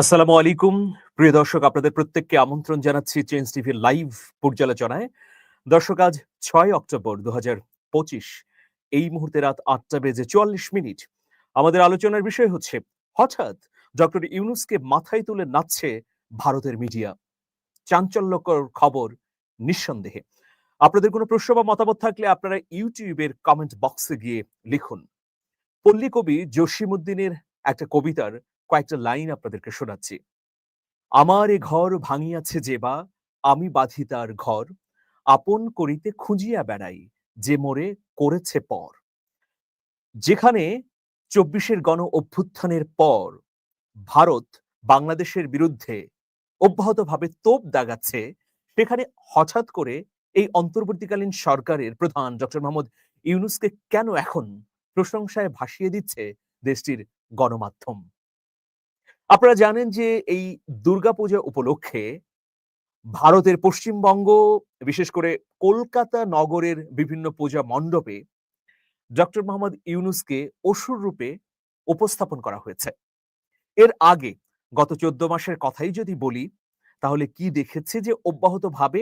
আসসালামু আলাইকুম। প্রিয় দর্শক, আপনাদের প্রত্যেককে আমন্ত্রণ জানাচ্ছি চেঞ্জ টিভির লাইভ পর্যালোচনায়। দর্শক, আজ ছয় অক্টোবর দু এই মুহূর্তে রাত আটটা বেজে চুয়াল্লিশ মিনিট। আমাদের আলোচনার বিষয় হচ্ছে, হঠাৎ ডক্টর ইউনুসকে মাথায় তুলে নাচছে ভারতের মিডিয়া। চাঞ্চল্যকর খবর নিঃসন্দেহে। আপনাদের কোনো প্রশ্ন বা মতামত থাকলে আপনারা ইউটিউবের কমেন্ট বক্সে গিয়ে লিখুন। পল্লী কবি জসিমুদ্দিনের একটা কবিতার কয়েকটা লাইন আপনাদেরকে শোনাচ্ছি। আমার এ ঘর ভাঙিয়াছে যেবা আমি বাঁধি তার ঘর। আপন করিতে খুঁজিয়া বেড়াই যে মোরে করেছে পর। যেখানে চব্বিশের গণ অভ্যুত্থানের পর ভারত বাংলাদেশের বিরুদ্ধে অব্যাহতভাবে তোপ দাগাচ্ছে, সেখানে হঠাৎ করে এই অন্তর্বর্তীকালীন সরকারের প্রধান ডক্টর মোহাম্মদ ইউনুসকে কেন এখন প্রশংসায় ভাসিয়ে দিচ্ছে দেশটির গণমাধ্যম? আপনারা জানেন যে এই দুর্গাপূজা উপলক্ষে ভারতের পশ্চিমবঙ্গ, বিশেষ করে কলকাতা নগরের বিভিন্ন পূজা মণ্ডপে ডক্টর মোহাম্মদ ইউনুসকে অসুর রূপে উপস্থাপন করা হয়েছে। এর আগে গত চোদ্দ মাসের কথাই যদি বলি, তাহলে কি দেখেছে যে অব্যাহতভাবে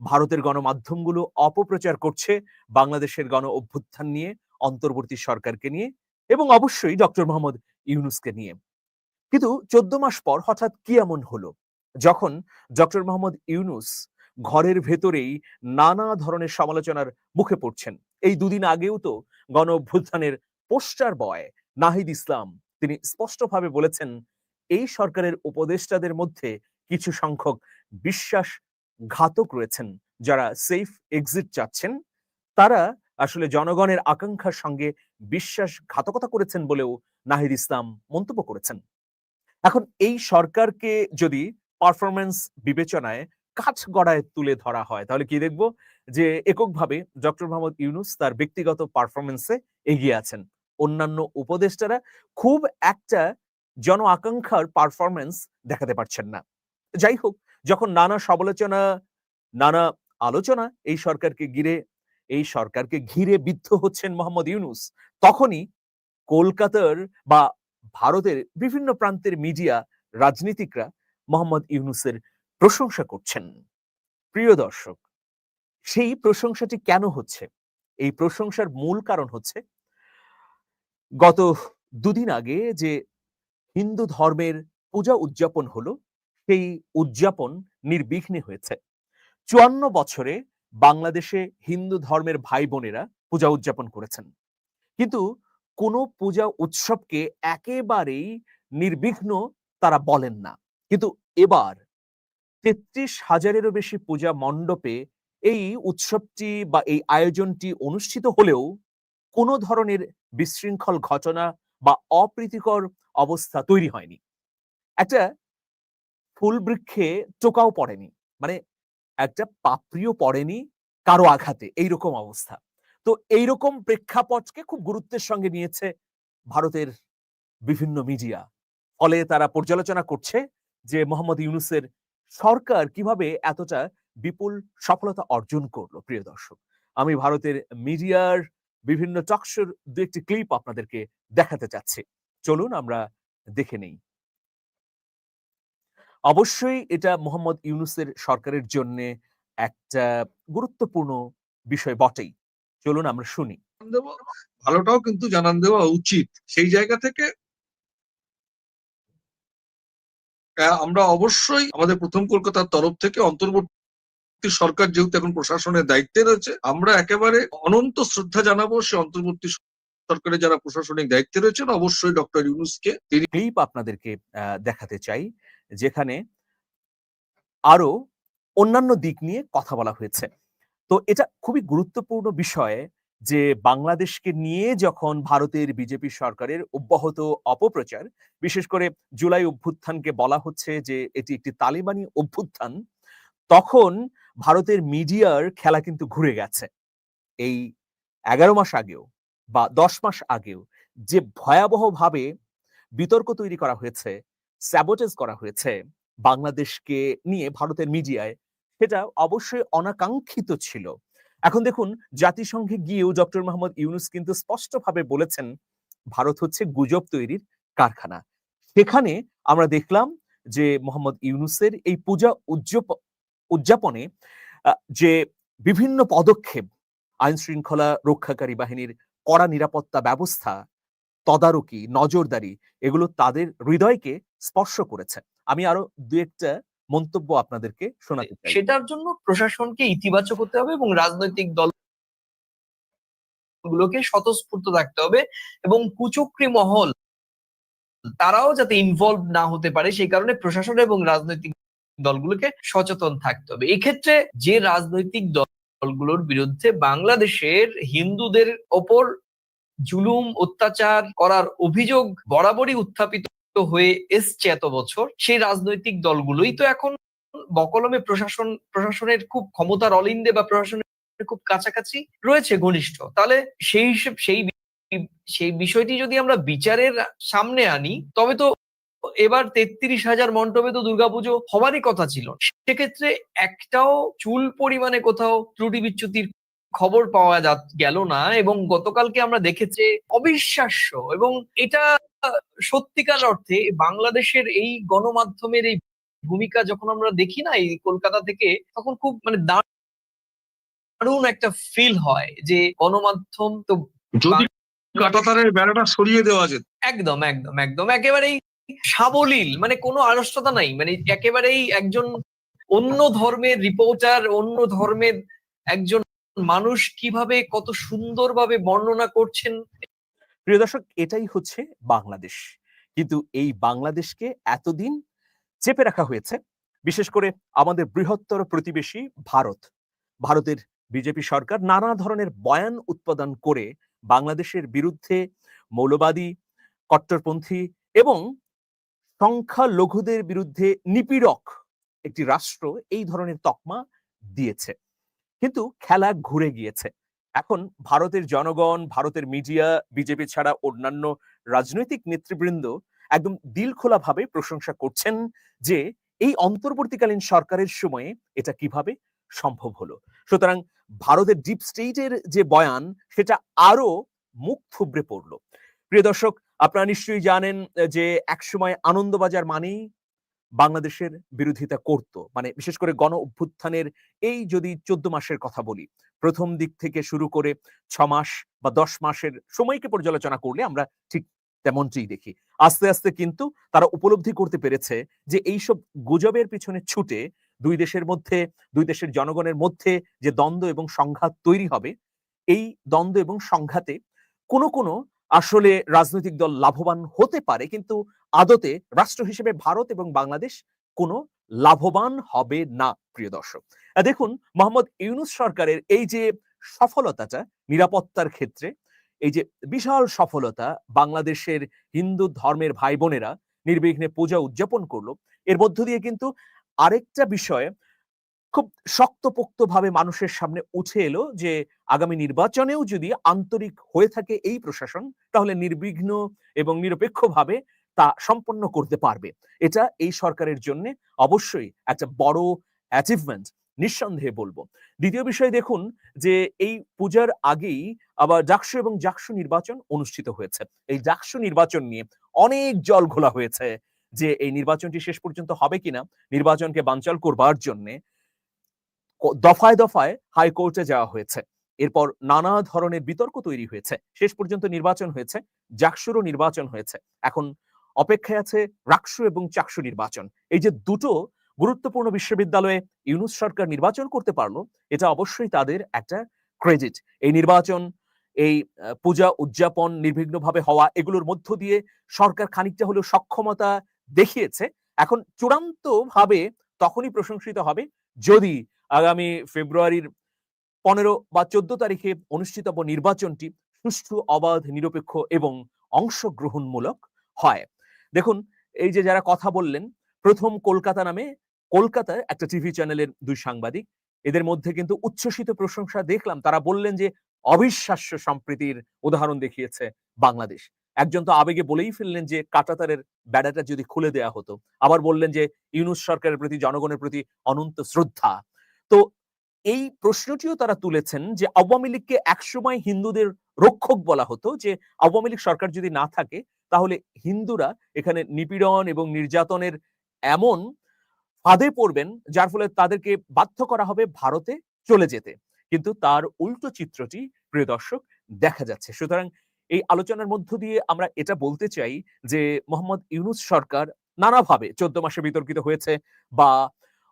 ভারতের গণমাধ্যমগুলো অপপ্রচার করছে বাংলাদেশের গণ অভ্যুত্থান নিয়ে, অন্তর্বর্তী সরকারকে নিয়ে এবং অবশ্যই ডক্টর মোহাম্মদ ইউনুসকে নিয়ে। কিন্তু চোদ্দ মাস পর হঠাৎ কি এমন হলো? যখন ডক্টর মোহাম্মদ ইউনুস ঘরের ভেতরেই নানা ধরনের সমালোচনার মুখে পড়ছেন। এই দুদিন আগেও তো গণ পোস্টার বয় নাহিদ ইসলাম তিনি স্পষ্টভাবে বলেছেন, এই সরকারের উপদেষ্টাদের মধ্যে কিছু সংখ্যক বিশ্বাস ঘাতক রয়েছেন। যারা সেফ এক্সিট চাচ্ছেন, তারা আসলে জনগণের আকাঙ্ক্ষার সঙ্গে বিশ্বাসঘাতকতা করেছেন বলেও নাহিদ ইসলাম মন্তব্য করেছেন। এখন এই সরকারকে যদি পারফরমেন্স বিবেচনায় কাঠ গড়ায় তুলে ধরা হয়, তাহলে কি দেখব? যে এককভাবে ডক্টর মোহাম্মদ ইউনুস তার ব্যক্তিগত পারফরমেন্সে এগিয়ে আছেন। অন্যান্য উপদেষ্টারা খুব একটা জন আকাঙ্ক্ষার পারফরমেন্স দেখাতে পারছেন না। যাই হোক, যখন নানা সমালোচনা, নানা আলোচনা এই সরকারকে ঘিরে, এই সরকারকে ঘিরে বিদ্ধ হচ্ছেন মোহাম্মদ ইউনুস, তখনই কলকাতার বা ভারতের বিভিন্ন প্রান্তের মিডিয়া রাজনীতিকরা মোহাম্মদ ইউনুসের প্রশংসা করছেন। প্রিয় দর্শক, সেই প্রশংসাটি কেন হচ্ছে? এই প্রশংসার মূল কারণ হচ্ছে, গত দুদিন আগে যে হিন্দু ধর্মের পূজা উদযাপন হলো, সেই উদযাপন নির্বিঘ্নে হয়েছে। চুয়ান্ন বছরে বাংলাদেশে হিন্দু ধর্মের ভাই বোনেরা পূজা উদযাপন করেছেন। কিন্তু কোনো পূজা উৎসবকে একেবারেই নির্বিঘ্ন তারা বলেন না। কিন্তু এবার তেত্রিশ হাজারেরও বেশি পূজা মণ্ডপে এই উৎসবটি বা এই আয়োজনটি অনুষ্ঠিত হলেও কোনো ধরনের বিশৃঙ্খল ঘটনা বা অপ্রীতিকর অবস্থা তৈরি হয়নি। একটা ফুল বৃক্ষে টোকাও পড়েনি। মানে একটা পাপড়িও পড়েনি কারও আঘাতে। এইরকম অবস্থা। তো এইরকম প্রেক্ষাপটকে খুব গুরুত্বের সঙ্গে নিয়েছে ভারতের বিভিন্ন মিডিয়া। ফলে তারা পর্যালোচনা করছে যে মোহাম্মদ ইউনুসের সরকার কীভাবে এতটা বিপুল সফলতা অর্জন করল, প্রিয় দর্শক। আমি ভারতের মিডিয়ার বিভিন্ন টকশোর দু একটি ক্লিপ আপনাদেরকে দেখাতে চাচ্ছি। চলুন আমরা দেখে নেই। অবশ্যই এটা মোহাম্মদ ইউনুসের সরকারের জন্য একটা গুরুত্বপূর্ণ বিষয় বটেই। চলুন আমরা শুনি। দেব। ভালোটাও কিন্তু জানান দেওয়া উচিত। সেই জায়গা থেকে আমরা অবশ্যই আমাদের প্রথম কলকাতার তরফ থেকে অন্তর্বর্তী সরকার যেহেতু এখন প্রশাসনের দায়িত্বে রয়েছে আমরা একেবারে অনন্ত শ্রদ্ধা জানাব সে অন্তর্বর্তী সরকারের যারা প্রশাসনিক দায়িত্বে রয়েছেন অবশ্যই ডক্টর ইউনুসকে তিনি ক্লিপ আপনাদেরকে আহ, দেখাতে চাই যেখানে আরও অন্যান্য দিক নিয়ে কথা বলা হয়েছে। তো এটা খুবই গুরুত্বপূর্ণ বিষয় যে বাংলাদেশকে নিয়ে যখন ভারতের বিজেপি সরকারের অব্যাহত অপপ্রচার, বিশেষ করে জুলাই অভ্যুত্থানকে বলা হচ্ছে যে এটি একটি তালিবানি অভ্যুত্থান, তখন ভারতের মিডিয়ার খেলা কিন্তু ঘুরে গেছে। এই এগারো মাস আগেও বা দশ মাস আগেও যে ভয়াবহভাবে বিতর্ক তৈরি করা হয়েছে স্যাবোটেজ করা হয়েছে বাংলাদেশকে নিয়ে ভারতের মিডিয়ায় সেটা অবশ্যই অনাকাঙ্ক্ষিত ছিল। এখন দেখুন, জাতিসংঘে গিয়েও ডক্টর মোহাম্মদ ইউনুস কিন্তু স্পষ্টভাবে বলেছেন, ভারত হচ্ছে গুজব তৈরির কারখানা। সেখানে আমরা দেখলাম যে মোহাম্মদ ইউনুসের এই পূজা উদযাপ- উদযাপনে যে বিভিন্ন পদক্ষেপ আইন শৃঙ্খলা রক্ষাকারী বাহিনীর কড়া নিরাপত্তা ব্যবস্থা, তদারকি, নজরদারি, এগুলো তাদের হৃদয়কে স্পর্শ করেছে। আমি আরও দু একটা মন্তব্য আপনাদেরকে শোনাতে চাই। সেটার জন্য প্রশাসনকে ইতিবাচক হতে হবে এবং রাজনৈতিক দল গুলোকে স্বতঃস্ফূর্ত থাকতে হবে এবং কুচক্রী মহল, তারাও যাতে ইনভলভ না হতে পারে সেই কারণে প্রশাসন এবং রাজনৈতিক দলগুলোকে সচেতন থাকতে হবে। এক্ষেত্রে যে রাজনৈতিক দলগুলোর বিরুদ্ধে বাংলাদেশের হিন্দুদের ওপর জুলুম, অত্যাচার করার অভিযোগ বরাবরই উত্থাপিত হয়ে এসছে এত বছর, সেই রাজনৈতিক দলগুলোই তো এখন বকলমে প্রশাসন, প্রশাসনের খুব ক্ষমতার অলিন্দে বা প্রশাসনের খুব কাছাকাছি রয়েছে ঘনিষ্ঠ। তাহলে সেই হিসেব, সেই সেই বিষয়টি যদি আমরা বিচারের সামনে আনি, তবে তো এবার তেত্রিশ হাজার মণ্ডপে তো দুর্গাপুজো হবারই কথা ছিল। সেক্ষেত্রে একটাও চুল পরিমাণে কোথাও ত্রুটি বিচ্যুতির খবর পাওয়া গেল না এবং গতকালকে আমরা দেখেছি অবিশ্বাস্য এবং এটা সত্যিকার অর্থে বাংলাদেশের এই গণমাধ্যমের এই ভূমিকা যখন আমরা দেখি না এই কলকাতা থেকে তখন খুব মানে দারুণ একটা ফিল হয় যে গণমাধ্যম তো কাটাতারের বেড়াটা সরিয়ে দেওয়া যেত। একদম একদম একদম। একেবারেই সাবলীল মানে কোনো আড়ষ্টতা নাই। মানে একেবারেই একজন অন্য ধর্মের রিপোর্টার অন্য ধর্মের একজন মানুষ কীভাবে কত সুন্দরভাবে বর্ণনা করছেন প্রিয় দর্শক, এটাই হচ্ছে বাংলাদেশ। কিন্তু এই বাংলাদেশকে এতদিন চেপে রাখা হয়েছে, বিশেষ করে আমাদের বৃহত্তর প্রতিবেশী ভারত। ভারতের বিজেপি সরকার নানা ধরনের বয়ান উৎপাদন করে বাংলাদেশের বিরুদ্ধে মৌলবাদী, কট্টরপন্থী এবং সংখ্যালঘুদের বিরুদ্ধে নিপীড়ক একটি রাষ্ট্র এই ধরনের তকমা দিয়েছে। কিন্তু খেলা ঘুরে গিয়েছে। এখন ভারতের জনগণ, ভারতের মিডিয়া বিজেপি ছাড়া অন্যান্য রাজনৈতিক নেতৃবৃন্দ একদম দিলখোলা ভাবে প্রশংসা করছেন যে এই অন্তর্বর্তীকালীন সরকারের সময়ে এটা কীভাবে সম্ভব হলো। সুতরাং ভারতের ডিপ স্টেটের যে বয়ান, সেটা আরও মুখ থুবড়ে পড়ল। প্রিয় দর্শক, আপনারা নিশ্চয়ই জানেন যে একসময় আনন্দবাজার মানেই বাংলাদেশের বিরোধিতা করত। মানে বিশেষ করে গণ অভ্যুত্থানের এই যদি চোদ্দ মাসের কথা বলি প্রথম দিক থেকে শুরু করে ছ মাস বা দশ মাসের সময়কে পর্যালোচনা করলে আমরা ঠিক তেমনটিই দেখি। আস্তে আস্তে কিন্তু তারা উপলব্ধি করতে পেরেছে যে এইসব গুজবের পিছনে ছুটে দুই দেশের মধ্যে, দুই দেশের জনগণের মধ্যে যে দ্বন্দ্ব এবং সংঘাত তৈরি হবে, এই দ্বন্দ্ব এবং সংঘাতে কোনো কোনো আসলে রাজনৈতিক দল লাভবান হতে পারে, কিন্তু আদতে রাষ্ট্র হিসেবে ভারত এবং বাংলাদেশ কোনো লাভবান হবে না, প্রিয় দর্শক। দেখুন, মোহাম্মদ ইউনুস সরকারের এই যে সফলতাটা, নিরাপত্তার ক্ষেত্রে, এই যে বিশাল সফলতা বাংলাদেশের হিন্দু ধর্মের ভাই বোনেরা নির্বিঘ্নে পূজা উদযাপন করল, এর মধ্য দিয়ে কিন্তু আরেকটা বিষয়ে খুব শক্তপোক্ত ভাবে মানুষের সামনে উঠে এলো যে, আগামী নির্বাচনেও যদি আন্তরিক হয়ে থাকে এই প্রশাসন, তাহলে নির্বিঘ্ন এবং নিরপেক্ষভাবে তা সম্পন্ন করতে পারবে। এটা এই সরকারের জন্য অবশ্যই একটা বড় অ্যাচিভমেন্ট নিঃসন্দেহে বলব। দ্বিতীয় বিষয় দেখুন যে এই পূজার আগেই আবার ডাকসু এবং জাকসু নির্বাচন অনুষ্ঠিত হয়েছে। এই ডাকসু নির্বাচন নিয়ে অনেক জল ঘোলা হয়েছে যে এই নির্বাচনটি শেষ পর্যন্ত হবে কিনা, নির্বাচনকে বানচাল করবার জন্যে দফায় দফায় হাইকোর্টে যাওয়া হয়েছে। এরপর নানা ধরনের বিতর্ক তৈরি হয়েছে। শেষ পর্যন্ত নির্বাচন হয়েছে, জাকসুরও নির্বাচন হয়েছে। এখন অপেক্ষায় আছে রাকসু এবং চাকসু নির্বাচন। এই যে দুটো গুরুত্বপূর্ণ বিশ্ববিদ্যালয়ে ইউনুস সরকার নির্বাচন করতে পারল, এটা অবশ্যই তাদের একটা ক্রেডিট এই নির্বাচন, এই পূজা উদযাপন নির্বিঘ্নভাবে হওয়া, এগুলোর মধ্য দিয়ে সরকার খানিকটা হলেও সক্ষমতা দেখিয়েছে। এখন চূড়ান্ত ভাবে তখনই প্রশংসিত হবে যদি আগামী ফেব্রুয়ারির পনেরো বা চোদ্দ তারিখে অনুষ্ঠিতব্য নির্বাচনটি সুষ্ঠু, অবাধ, নিরপেক্ষ এবং অংশগ্রহণমূলক হয়। দেখুন, এই যে যারা কথা বললেন, প্রথম কলকাতা নামে কলকাতায় একটা টিভি চ্যানেলের দুই সাংবাদিক, এদের মধ্যে কিন্তু উচ্ছ্বসিত প্রশংসা দেখলাম। তারা বললেন যে, অবিশ্বাস্য সম্প্রীতির উদাহরণ দেখিয়েছে বাংলাদেশ। একজন তো আবেগে বলেই ফেললেন যে, কাটাতারের বেড়াটা যদি খুলে দেয়া হতো। আবার বললেন যে, ইউনুস সরকারের প্রতি, জনগণের প্রতি অনন্ত শ্রদ্ধা। তো এই প্রশ্নটিও তারা তুলেছেন যে আওয়ামী লীগকে একসময় হিন্দুদের রক্ষক বলা হতো যে আওয়ামী লীগ সরকার যদি না থাকে, তাহলে হিন্দুরা এখানে নিপীড়ন এবং নির্যাতনের এমন ফাঁদে পড়বেন যার ফলে তাদেরকে বাধ্য করা হবে ভারতে চলে যেতে। কিন্তু তার উল্টো চিত্রটি, প্রিয় দর্শক, দেখা যাচ্ছে। সুতরাং এই আলোচনার মধ্য দিয়ে আমরা এটা বলতে চাই যে মোহাম্মদ ইউনুস সরকার নানাভাবে চোদ্দ মাসে বিতর্কিত হয়েছে বা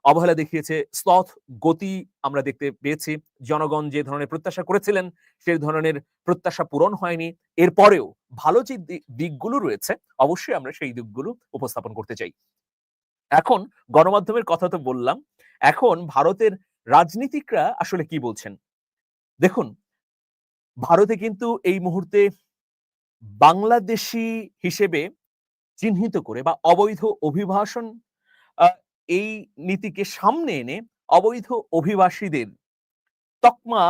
অবহেলা দেখিয়েছে স্লথ গতি আমরা দেখতে পেয়েছি। জনগণ যে ধরনের প্রত্যাশা করেছিলেন, সেই ধরনের প্রত্যাশা পূরণ হয়নি। এরপরেও ভালো যে দিকগুলো রয়েছে, অবশ্যই আমরা সেই দিকগুলো উপস্থাপন করতে চাই। এখন গণমাধ্যমের কথা তো বললাম, এখন ভারতের রাজনীতিকরা আসলে কি বলছেন? দেখুন, ভারতে কিন্তু এই মুহূর্তে বাংলাদেশি হিসেবে চিহ্নিত করে বা অবৈধ অভিবাসন এই নীতিকে সামনে এনে অবৈধ অভিবাসীদের তকমা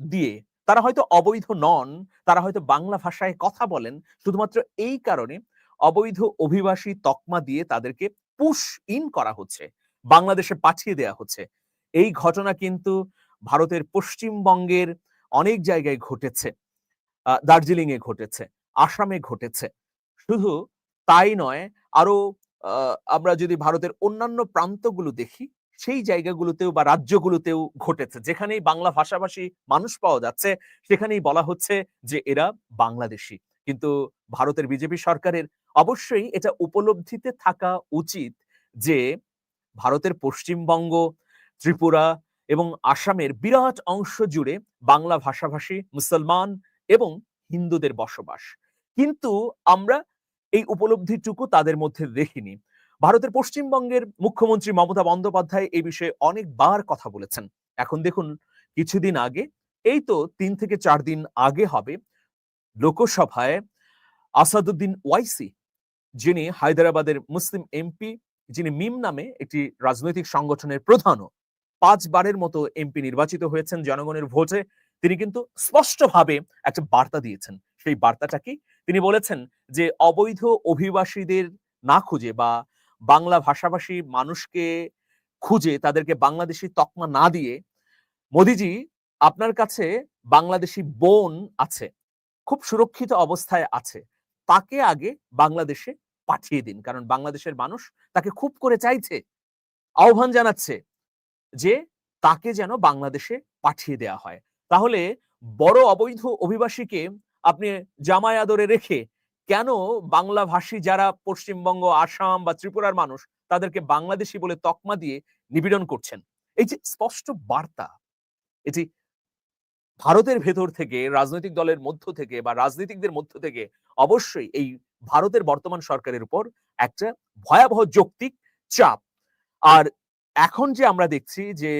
দিয়ে তারা হয়তো অবৈধ নন, তারা হয়তো বাংলা ভাষায় কথা বলেন, শুধুমাত্র এই কারণে অবৈধ অভিবাসী তকমা দিয়ে তাদেরকে পুশ ইন করা হচ্ছে, বাংলাদেশে পাঠিয়ে দেয়া হচ্ছে। এই ঘটনা কিন্তু ভারতের পশ্চিমবঙ্গের অনেক জায়গায় ঘটেছে। দার্জিলিং এ ঘটেছে, আসামে ঘটেছে। শুধু তাই নয়, আরও আমরা যদি ভারতের অন্যান্য প্রান্তগুলো দেখি, সেই জায়গাগুলোতেও বা রাজ্যগুলোতেও ঘটেছে। যেখানেই বাংলা ভাষাভাষী মানুষ পাওয়া যাচ্ছে, সেখানেই বলা হচ্ছে যে এরা বাংলাদেশি। কিন্তু ভারতের বিজেপি সরকারের অবশ্যই এটা উপলব্ধিতে থাকা উচিত যে ভারতের পশ্চিমবঙ্গ, ত্রিপুরা এবং আসামের বিরাট অংশ জুড়ে বাংলা ভাষাভাষী, মুসলমান এবং হিন্দুদের বসবাস। কিন্তু আমরা এই উপলব্ধিটুকু তাদের মধ্যে দেখিনি। ভারতের পশ্চিমবঙ্গের মুখ্যমন্ত্রী মমতা বন্দ্যোপাধ্যায় এই বিষয়ে অনেকবার কথা বলেছেন। এখন দেখুন, কিছুদিন আগে, এই তো তিন থেকে চার দিন আগে হবে, লোকসভায় আসাদুদ্দিন ওয়াইসি, যিনি হায়দ্রাবাদের মুসলিম এমপি, যিনি মিম নামে একটি রাজনৈতিক সংগঠনের প্রধানও, পাঁচবারের মতো এমপি নির্বাচিত হয়েছেন জনগণের ভোটে। তিনি কিন্তু স্পষ্টভাবে একটা বার্তা দিয়েছেন। সেই বার্তাটা কি? তিনি বলেছেন যে, অবৈধ অভিবাসীদের না খুঁজে বা বাংলা ভাষাভাষী মানুষকে খুঁজে তাদেরকে বাংলাদেশি তকমা না দিয়ে, মোদিজি আপনার কাছে বাংলাদেশি বোন আছে, খুব সুরক্ষিত অবস্থায় আছে, তাকে আগে বাংলাদেশে পাঠিয়ে দিন। কারণ বাংলাদেশের মানুষ তাকে খুব করে চাইছে, আহ্বান জানাচ্ছে যে, তাকে যেন বাংলাদেশে পাঠিয়ে দেয়া হয়। তাহলে বড় অবৈধ অভিবাসীকে আপনি জামাই আদরে রেখে কেন বাংলা ভাষী যারা পশ্চিমবঙ্গ, আসাম বা ত্রিপুরার মানুষ, তাদেরকে বাংলাদেশি বলে তকমা দিয়ে নিপীড়ন করছেন? এই যে স্পষ্ট বার্তা এটি ভারতের ভেতর থেকে, রাজনৈতিক দলের মধ্য থেকে বা রাজনীতিকদের মধ্য থেকে অবশ্যই এই ভারতের বর্তমান সরকারের উপর একটা ভয়াবহ যৌক্তিক চাপ। আর এখন যে আমরা দেখছি যে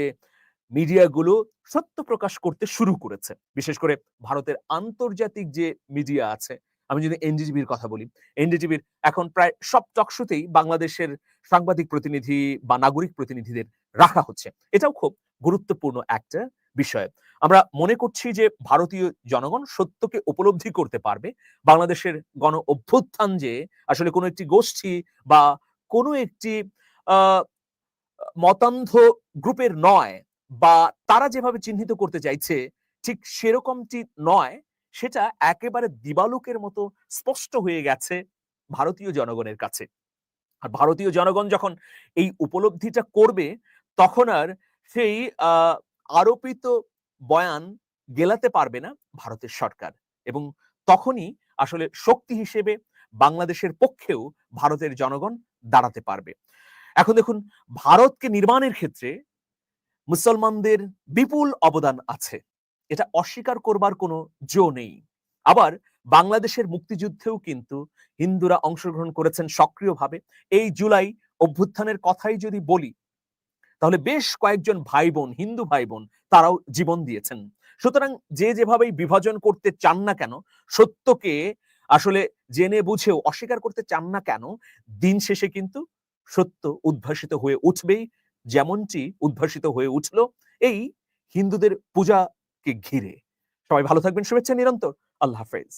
মিডিয়াগুলো সত্য প্রকাশ করতে শুরু করেছে। বিশেষ করে ভারতের আন্তর্জাতিক যে মিডিয়া আছে, আমি যদি এনডিটিভির কথা বলি, এনডিটিভির এখন প্রায় সব টকশোতেই বাংলাদেশের সাংবাদিক প্রতিনিধি বা নাগরিক প্রতিনিধিদের রাখা হচ্ছে। এটাও খুব গুরুত্বপূর্ণ একটা বিষয়। আমরা মনে করছি যে ভারতীয় জনগণ সত্যকে উপলব্ধি করতে পারবে। বাংলাদেশের গণ অভ্যুত্থান যে আসলে কোনো একটি গোষ্ঠী বা কোনো একটি মতান্ধ গ্রুপের নয় বা তারা যেভাবে চিহ্নিত করতে চাইছে, ঠিক সেরকমটি নয়। সেটা একেবারে দিবালোকের মতো স্পষ্ট হয়ে গেছে ভারতীয় জনগণের কাছে। আর ভারতীয় জনগণ যখন এই উপলব্ধিটা করবে, তখন আর সেই আরোপিত বয়ান গেলাতে পারবে না ভারতের সরকার। এবং তখনই আসলে শক্তি হিসেবে বাংলাদেশের পক্ষেও ভারতের জনগণ দাঁড়াতে পারবে। এখন দেখুন, ভারতকে নির্মাণের ক্ষেত্রে মুসলমানদের বিপুল অবদান আছে। এটা অস্বীকার করবার কোনো জো নেই। আবার বাংলাদেশের মুক্তিযুদ্ধেও কিন্তু হিন্দুরা অংশগ্রহণ করেছেন সক্রিয়ভাবে। এই জুলাই অভ্যুত্থানের কথাই যদি বলি, তাহলে বেশ কয়েকজন ভাই বোন হিন্দু ভাই বোন তারাও জীবন দিয়েছেন। সুতরাং যে যেভাবেই বিভাজন করতে চান না কেন, সত্যকে আসলে জেনে বুঝেও অস্বীকার করতে চান না কেন, দিন শেষে কিন্তু সত্য উদ্ভাসিত হয়ে উঠবেই। যেমনটি উদ্ভাসিত হয়ে উঠল এই হিন্দুদের পূজাকে ঘিরে। সবাই ভালো থাকবেন, শুভেচ্ছা নিরন্তর। আল্লাহ হাফেজ।